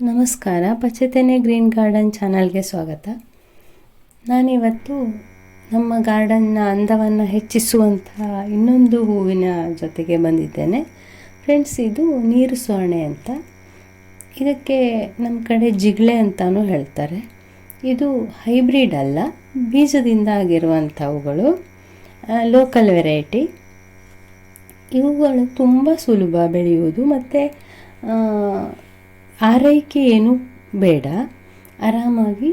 ನಮಸ್ಕಾರ ಪಚ್ಚತೆನೆ green garden ಚಾನಲ್ಗೆ ಸ್ವಾಗತ. ನಾನಿವತ್ತು ನಮ್ಮ ಗಾರ್ಡನ್ನ ಅಂದವನ್ನು ಹೆಚ್ಚಿಸುವಂತಹ ಇನ್ನೊಂದು ಹೂವಿನ ಜೊತೆಗೆ ಬಂದಿದ್ದೇನೆ. ಫ್ರೆಂಡ್ಸ್, ಇದು ನೀರು ಸ್ವರ್ಣೆ ಅಂತ. ಇದಕ್ಕೆ ನಮ್ಮ ಕಡೆ ಜಿಗ್ಳೆ ಅಂತಲೂ ಹೇಳ್ತಾರೆ. ಇದು ಹೈಬ್ರಿಡ್ ಅಲ್ಲ, ಬೀಜದಿಂದ ಆಗಿರುವಂಥವುಗಳು. Local variety. ಇವುಗಳು ತುಂಬ ಸುಲಭ ಬೆಳೆಯುವುದು ಮತ್ತು ಆರೈಕೆ ಏನು ಬೇಡ. ಆರಾಮಾಗಿ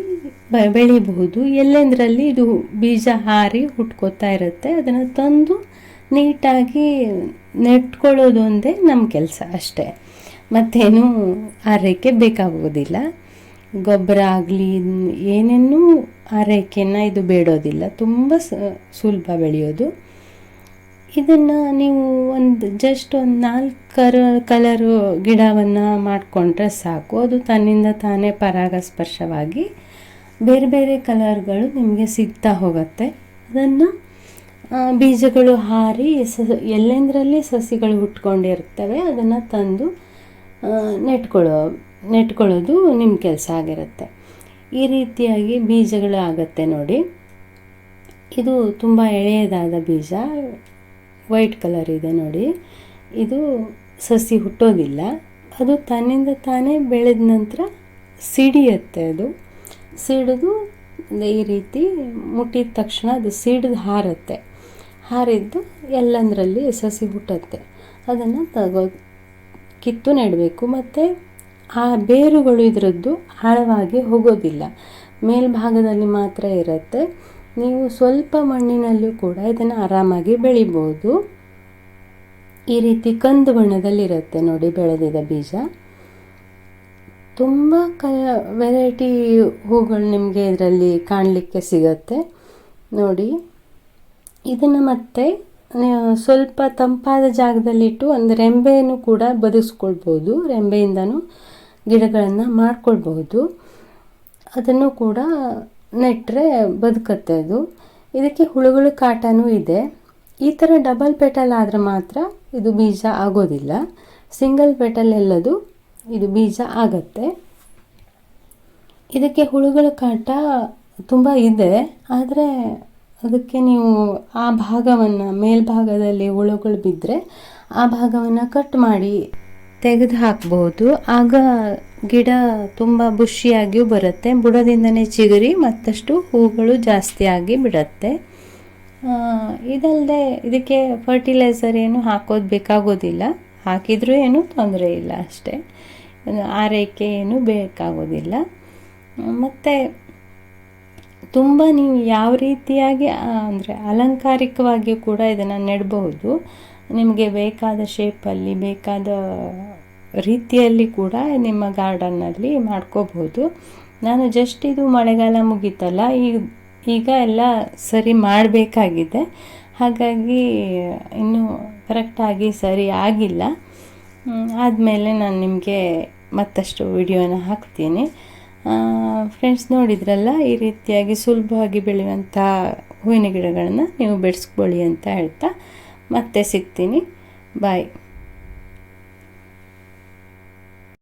ಬೆಳಿಬಹುದು. ಎಲ್ಲೆಂದರಲ್ಲಿ ಇದು ಬೀಜ ಹಾರಿ ಹುಟ್ಕೋತಾ ಇರುತ್ತೆ, ಅದನ್ನು ತಂದು ನೀಟಾಗಿ ನೆಟ್ಕೊಳ್ಳೋದು ಒಂದೇ ನಮ್ಮ ಕೆಲಸ ಅಷ್ಟೇ. ಮತ್ತೇನು ಆರೈಕೆ ಬೇಕಾಗೋದಿಲ್ಲ ಗೊಬ್ಬರ ಆಗಲಿ, ಏನೇನೂ ಆರೈಕೆಯನ್ನು ಇದು ಬೇಡೋದಿಲ್ಲ. ತುಂಬ ಸುಲಭ ಬೆಳೆಯೋದು. ಇದನ್ನು ನೀವು ಒಂದು ಜಸ್ಟ್ ಒಂದು ನಾಲ್ಕು ಕರ ಕಲರು ಗಿಡವನ್ನು ಮಾಡಿಕೊಂಡ್ರೆ ಸಾಕು. ಅದು ತನ್ನಿಂದ ತಾನೇ ಪರಾಗಸ್ಪರ್ಶವಾಗಿ ಬೇರೆ ಬೇರೆ ಕಲರ್ಗಳು ನಿಮಗೆ ಸಿಗ್ತಾ ಹೋಗುತ್ತೆ. ಅದನ್ನು ಬೀಜಗಳು ಹಾರಿ ಸ ಎಲ್ಲೆಂದರಲ್ಲಿ ಸಸಿಗಳು ಹುಟ್ಕೊಂಡಿರ್ತವೆ, ಅದನ್ನು ತಂದು ನೆಟ್ಕೊಳ್ಳೋ ನೆಟ್ಕೊಳ್ಳೋದು ನಿಮ್ಮ ಕೆಲಸ ಆಗಿರುತ್ತೆ. ಈ ರೀತಿಯಾಗಿ ಬೀಜಗಳು ಆಗುತ್ತೆ ನೋಡಿ. ಇದು ತುಂಬ ಎಳೆಯದಾದ ಬೀಜ. ವೈಟ್ ಕಲರ್ ಇದೆ ನೋಡಿ. ಇದು ಸಸಿ ಹುಟ್ಟೋದಿಲ್ಲ ಅದು ತನ್ನಿಂದ ತಾನೇ ಬೆಳೆದ ನಂತರ ಸಿಡಿಯತ್ತೆ ಅದು. ಸಿಡಿದು ಈ ರೀತಿ ಮುಟ್ಟಿದ ತಕ್ಷಣ ಅದು ಸಿಡಿದು ಹಾರತ್ತೆ. ಹಾರಿದ್ದು ಎಲ್ಲಂದರಲ್ಲಿ ಸಸಿ ಹುಟ್ಟುತ್ತೆ. ಅದನ್ನು ತಗೋ, ಕಿತ್ತು ನೆಡಬೇಕು. ಮತ್ತು ಆ ಬೇರುಗಳು ಇದರದ್ದು ಆಳವಾಗಿ ಹೋಗೋದಿಲ್ಲ. ಮೇಲ್ಭಾಗದಲ್ಲಿ ಮಾತ್ರ ಇರುತ್ತೆ. ನೀವು ಸ್ವಲ್ಪ ಮಣ್ಣಿನಲ್ಲೂ ಕೂಡ ಇದನ್ನು ಆರಾಮಾಗಿ ಬೆಳಿಬೋದು. ಈ ರೀತಿ ಕಂದು ಬಣ್ಣದಲ್ಲಿರುತ್ತೆ ನೋಡಿ ಬೆಳೆದಿದ ಬೀಜ. ತುಂಬ ಕ ವೆರೈಟಿ ಹೂಗಳು ನಿಮಗೆ ಇದರಲ್ಲಿ ಕಾಣಲಿಕ್ಕೆ ಸಿಗತ್ತೆ. ನೋಡಿ, ಇದನ್ನು ಮತ್ತೆ ಸ್ವಲ್ಪ ತಂಪಾದ ಜಾಗದಲ್ಲಿಟ್ಟು ಒಂದು ರೆಂಬೆಯನ್ನು ಕೂಡ ಬದುಕಿಸ್ಕೊಳ್ಬೋದು ರೆಂಬೆಯಿಂದನೂ ಗಿಡಗಳನ್ನು ಮಾಡ್ಕೊಳ್ಬೋದು ಅದನ್ನು ಕೂಡ ನೆಟ್ಟರೆ ಬದುಕತ್ತೆ ಅದು. ಇದಕ್ಕೆ ಹುಳುಗಳ ಕಾಟನೂ ಇದೆ. ಈ ಥರ ಡಬಲ್ ಪೆಟಲ್ ಆದರೆ ಮಾತ್ರ ಇದು ಬೀಜ ಆಗೋದಿಲ್ಲ. ಸಿಂಗಲ್ ಪೆಟಲ್ ಎಲ್ಲದು ಇದು ಬೀಜ ಆಗತ್ತೆ. ಇದಕ್ಕೆ ಹುಳುಗಳ ಕಾಟ ತುಂಬ ಇದೆ. ಆದರೆ ಅದಕ್ಕೆ ನೀವು ಆ ಭಾಗವನ್ನು ಮೇಲ್ಭಾಗದಲ್ಲಿ ಹುಳುಗಳು ಬಿದ್ದರೆ ಆ ಭಾಗವನ್ನು ಕಟ್ ಮಾಡಿ ತೆಗೆದು ಹಾಕಬಹುದು ಆಗ ಗಿಡ ತುಂಬ ಬುಷಿಯಾಗಿಯೂ ಬರುತ್ತೆ. ಬುಡದಿಂದನೇ ಚಿಗುರಿ, ಮತ್ತಷ್ಟು ಹೂಗಳು ಜಾಸ್ತಿಯಾಗಿ ಬಿಡುತ್ತೆ. ಇದಲ್ಲದೆ ಇದಕ್ಕೆ ಫರ್ಟಿಲೈಸರ್ ಏನು ಹಾಕೋದು ಬೇಕಾಗೋದಿಲ್ಲ. ಹಾಕಿದರೂ ಏನೂ ತೊಂದರೆ ಇಲ್ಲ ಅಷ್ಟೇ. ಆರೈಕೆ ಏನು ಬೇಕಾಗೋದಿಲ್ಲ. ಮತ್ತು ತುಂಬ ನೀವು ಯಾವ ರೀತಿಯಾಗಿ ಅಂದರೆ ಅಲಂಕಾರಿಕವಾಗಿಯೂ ಕೂಡ ಇದನ್ನು ನೆಡಬಹುದು. ನಿಮಗೆ ಬೇಕಾದ ಶೇಪಲ್ಲಿ ಬೇಕಾದ ರೀತಿಯಲ್ಲಿ ಕೂಡ ನಿಮ್ಮ ಗಾರ್ಡನ್ನಲ್ಲಿ ಮಾಡ್ಕೋಬಹುದು. ನಾನು ಜಸ್ಟ್ ಇದು ಮಳೆಗಾಲ ಮುಗೀತಲ್ಲ ಈಗ ಈಗ ಎಲ್ಲ ಸರಿ ಮಾಡಬೇಕಾಗಿದೆ. ಹಾಗಾಗಿ ಇನ್ನೂ ಕರೆಕ್ಟಾಗಿ ಸರಿ ಆಗಿಲ್ಲ. ಆದಮೇಲೆ ನಾನು ನಿಮಗೆ ಮತ್ತಷ್ಟು ವಿಡಿಯೋನ ಹಾಕ್ತೀನಿ. ಫ್ರೆಂಡ್ಸ್ ನೋಡಿದ್ರಲ್ಲ, ಈ ರೀತಿಯಾಗಿ ಸುಲಭವಾಗಿ ಬೆಳೆಯುವಂಥ ಹೂವಿನ ಗಿಡಗಳನ್ನು ನೀವು ಬೆಳೆಸ್ಕೊಳ್ಳಿ ಅಂತ ಹೇಳ್ತಾ ಮತ್ತೆ ಸಿಗ್ತೀನಿ. ಬಾಯ್